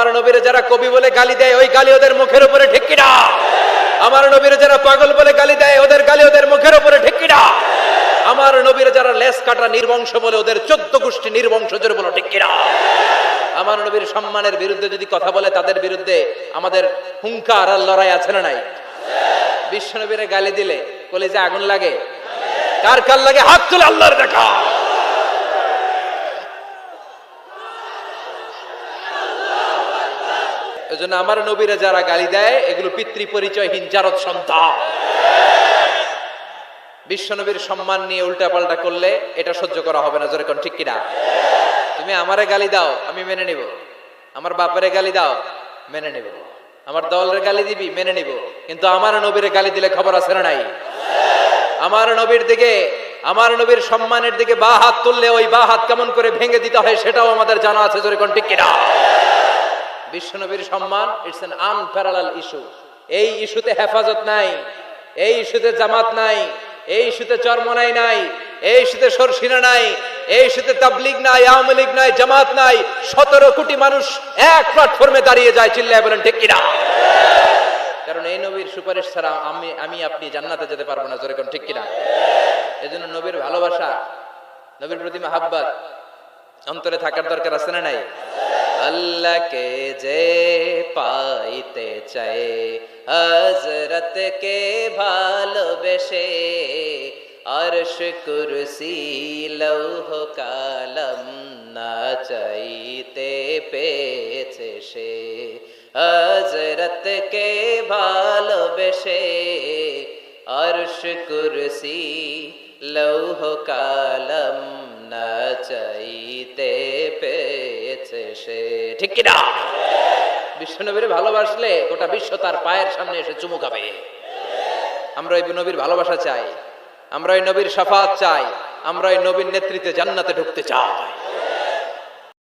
আমার নবীরে যারা কবি বলে গালি দেয়, ওই গালি ওদের মুখের উপরে ঠেকি না আমার নবীরে যারা পাগল বলে গালি দেয়, ওদের গালি ওদের মুখের উপরে ঠেকি না আমার নবীরে যারা লেস কাটা নির্বংশ বলে, ওদের চোদ্দ গোষ্ঠী নির্বংশ জোরে বলো, ঠেকি না আমার নবীর সম্মানের বিরুদ্ধে যদি কথা বলে, তাদের বিরুদ্ধে আমাদের হুঙ্কার আর লড়াই আছে না নাই? বিশ্ব নবীরে গালি দিলে কলেজে আগুন লাগে। কার কার লাগে? হাত তুলে আল্লাহর দেখা। এজন্য আমার নবীরা যারা গালি দেয়, এগুলো পিতৃ পরিচয়হীন জারদ বিশ্ব নবীর সম্মান নিয়ে উল্টা পাল্টা করলে এটা সহ্য করা হবে না যেরকম ঠিক কিনা? তুমি আমারে গালি দাও, আমি মেনে নিব। আমার বাপারে গালি দাও, মেনে নিব। আমার দলের গালি দিবি, মেনে নিব। কিন্তু আমার নবীর গালি দিলে খবর আছে না নাই? আমার নবীর দিকে, আমার নবীর সম্মানের দিকে বা হাত তুললে ওই বা হাত কেমন করে ভেঙে দিতে হয় সেটাও আমাদের জানা আছে, জোরে কোন ঠিক কিনা? বিশ্বনবীর সম্মান ইটস এন আনপ্যারালাল ইস্যু এই ইস্যুতে হেফাজত নাই, এই ইস্যুতে জামাত নাই, এই ইস্যুতে চরমনাই নাই, এই ইস্যুতে সরসিনা নাই, এই ইস্যুতে তাবলিগ নাই, আওয়ামী লীগ নাই, জামাত নাই, সতেরো কোটি মানুষ এক প্ল্যাটফর্মে দাঁড়িয়ে যায়, চিল্লায় বলেন, ঠিক কিনা? কারণ এই নবীর সুপারিশ ছাড়া আমি আমি আপনি জান্নাতে যেতে পারব না, জোরে কোন, ঠিক কিনা? এজন্য নবীর ভালোবাসা, নবীর প্রতি মাহাব্বাত, অন্তরে থাকার দরকার আছে না নাই? আল্লাহকে যে পাইতে চায় হজরত কে ভালোবেসে আরশ কুরসি লৌহ কালম না চাইতে পেয়েছে সে। হজরত কে ভালোবেসে আরশ কুরসি লৌহ কালম না চাইতে পেয়েছে সে। ঠিক কিনা? বিশ্বনবীর ভালোবাসলে গোটা বিশ্ব তার পায়ের সামনে এসে চুমু খাবে। আমরা ওই নবীর ভালোবাসা চাই, আমরা ওই নবীর সাফাত চাই, আমরা ওই নবীর নেতৃত্বে জান্নাতে ঢুকতে চাই।